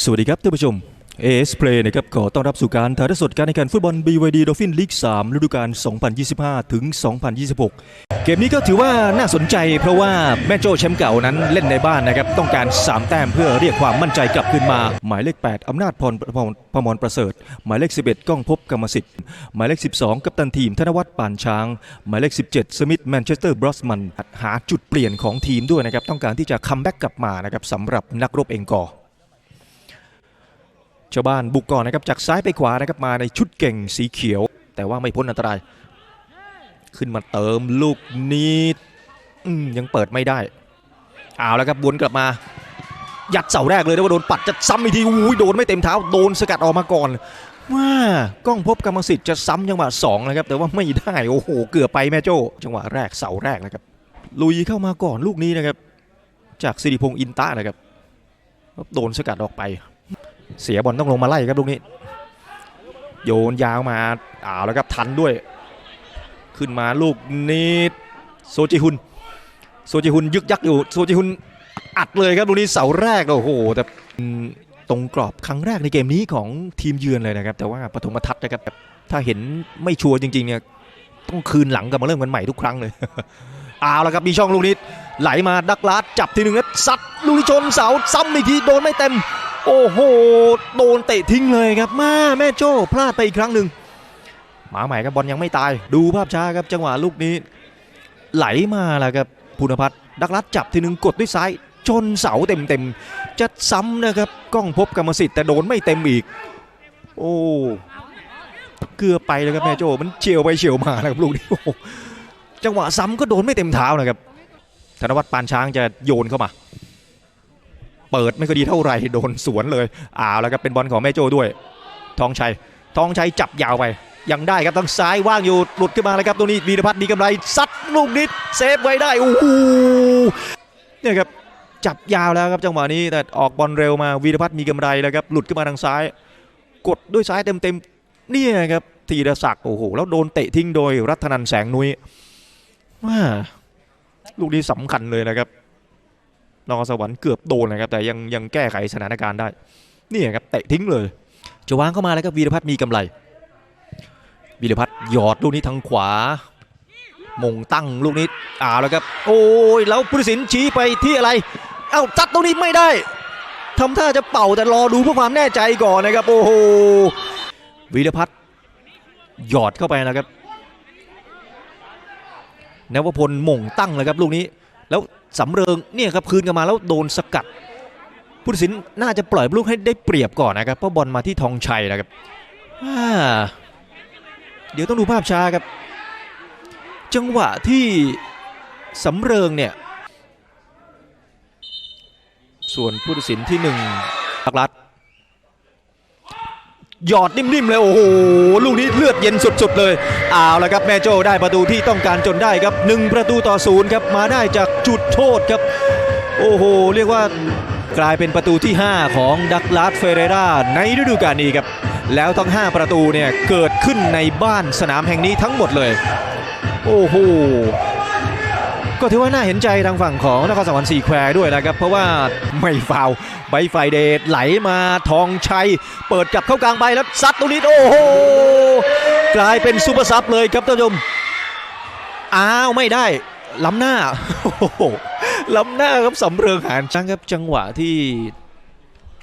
สวัสดีครับท่านผู้ชม AS Play นะครับขอต้อนรับสู่การถ่ายทอดสดการแข่งขันฟุตบอล BYD Dolphin League 3ฤดูกาล 2025 ถึง 2026 เกมนี้ก็ถือว่าน่าสนใจเพราะว่าแม่โจ้แชมป์เก่านั้นเล่นในบ้านนะครับ ต้องการ 3 แต้มเพื่อเรียกความมั่นใจกลับคืนมา หมายเลข 8 อำนาจพรพรพมรประเสริฐ หมายเลข 11 ก้องพบกรรมสิทธิ์ หมายเลข 12 กัปตันทีมธนวัฒน์ปานช้าง หมายเลข 17 สมิธแมนเชสเตอร์บรอสมันหาจุดเปลี่ยนของทีมด้วยนะครับต้องการที่จะคัมแบ็กกลับมานะครับสำหรับนักรบเองกอร์ ชาวบ้านบุกก่อนนะครับจากซ้ายไปขวานะครับมาในชุดเก่งสีเขียว แต่ว่าไม่พ้นอันตราย ขึ้นมาเติมลูกนี้ยังเปิดไม่ได้เอาแล้วครับวนกลับมา ยัดเสาแรกเลยนะว่าโดนปัดจะซ้ำอีกทีอุ้ยโดนไม่เต็มเท้าโดนสกัดออกมาก่อนว่ากล้องพบกรรมสิทธิ์จะซ้ำจังหวะสองนะครับแต่ว่าไม่ได้โอ้โหเกือบไปแม่โจ้จังหวะแรกเสาแรกนะครับลุยเข้ามาก่อนลูกนี้นะครับ จากสิริพงษ์อินตะนะครับโดนสกัดออกไป เสียบอลต้องลงมาไล่ครับลูกนี้ โยนยาวมาอ้าวแล้วครับทันด้วย ขึ้นมาลูกนี้โซจิฮุนโซจิฮุนยึกยักอยู่โซจิฮุนอัดเลยครับลูกนี้เสาแรกโอ้โหแต่ตรงกรอบครั้งแรกในเกมนี้ของทีมเยือนเลยนะครับ แต่ว่าปฐมทัศน์นะครับถ้าเห็นไม่ชัวร์จริงๆเนี่ยต้องคืนหลังกลับมาเริ่มกันใหม่ทุกครั้งเลยเอาและครับมีช่องลูกนี้ไหลมาดักลาดจับทีหนึ่งแล้วซัดลูกนี้ชนเสาซ้ำอีกทีโดนไม่เต็ม โอ้โห โดนเตะทิ้งเลยครับมาแม่โจ้พลาดไปอีกครั้งหนึ่งมาใหม่ครับบอลยังไม่ตาย ดูภาพช้าครับจังหวะลูกนี้ ไหลมาแล้วครับภูนพัฒน์ดักลัดจับทีหนึ่งกดด้วยซ้ายชนเสาเต็มๆจะซ้ำนะครับกล้องพบกรรมสิทธิ์แต่โดนไม่เต็มอีก โอ้เกือบไปเลยครับแม่โจ้มันเฉียวไปเฉียวมานะครับลูกนี้โอ้จังหวะซ้ำก็โดนไม่เต็มเท้านะครับธนวัฒน์ปานช้างจะโยนเข้ามา เปิดไม่ค่อยดีเท่าไหร่โดนสวนเลยอ้าวแล้วครับเป็นบอลของแม่โจ้ด้วย ทองชัย ทองชัยจับยาวไป ยังได้ครับทางซ้ายว่างอยู่หลุดขึ้นมาเลยครับตรงนี้วีรพัฒน์มีกำไรซัดลูกนิดเซฟไว้ได้โอ้โหเนี่ยครับจับยาวแล้วครับจังหวะนี้แต่ออกบอลเร็วมาวีรพัฒน์มีกำไรแล้วครับหลุดขึ้นมาทางซ้าย กดด้วยซ้ายเต็มๆนี่ครับธีรศักดิ์โอ้โหแล้วโดนเตะทิ้งโดยรัตนันแสงนุ้ยว่าลูกนี้สำคัญเลยนะครับ นครสวรรค์เกือบโดนนะครับแต่ยังยังแก้ไขสถานการณ์ได้ นี่ครับเตะทิ้งเลยจะวางเข้ามาแล้วครับวีรพัฒน์มีกำไรวีรพัฒน์หยอดลูกนี้ทางขวามงตั้งลูกนี้อ่าแล้วครับโอ้ยแล้วผู้ตัดสินชี้ไปที่อะไร เอ้าจัดตรงนี้ไม่ได้ทำท่าจะเป่าแต่รอดูเพื่อความแน่ใจก่อนนะครับ โอ้โหวีรพัฒน์หยอดเข้าไปนะครับนวพลมงตั้งเลยครับลูกนี้แล้ว สำเริงเนี่ยครับคืนกันมาแล้วโดนสกัดผู้ตัดสินน่าจะปล่อยลูกให้ได้เปรียบก่อนนะครับเพราะบอลมาที่ทองชัยนะครับเดี๋ยวต้องดูภาพช้าครับ จังหวะที่สำเริงเนี่ยส่วนผู้ตัดสินที่หนึ่งลักรัฐ หยอดนิ่มๆเลย โอ้โห ลูกนี้เลือดเย็นสุดๆเลยเอาละครับแม่โจ้ได้ประตูที่ต้องการจนได้ครับหนึ่งประตูต่อศูนย์ครับมาได้จากจุดโทษครับ โอ้โห เรียกว่ากลายเป็นประตูที่ 5 ของดักลาสเฟเรราในฤดูกาลนี้ครับ แล้วทั้ง 5 ประตูเนี่ย เกิดขึ้นในบ้านสนามแห่งนี้ทั้งหมดเลย โอ้โห ก็ถือว่าน่าเห็นใจทางฝั่งของนครสวรรค์สีแควด้วยนะครับ เพราะว่าไม่ฟาวใบไฟเดทไหลมาทองชัย เปิดกลับเข้ากลางใบแล้วซัดตรงนี้โอ้โหกลายเป็นซูเปอร์ซับเลยครับท่านผู้ชมอ้าวไม่ได้ล้ำหน้าล้ำหน้าครับสำเริงหานช่างครับจังหวะที่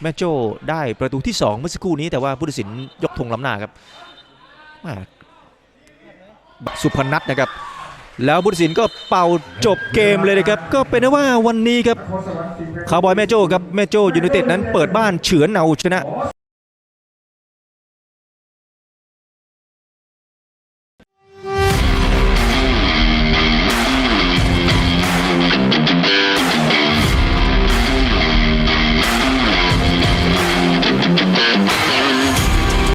แม่โจ้ได้ประตูที่ 2 เมื่อสักครู่นี้แต่ว่าผู้ตัดสินยกธงล้ำหน้าครับสุพนัทนะครับ แล้วบุตรศิลป์ก็เป่าจบเกมเลยนะครับ ก็เป็นว่าวันนี้ครับคาวบอยแม่โจ้ครับแม่โจ้ยูไนเต็ดนั้นเปิดบ้านเฉือนเอาชนะ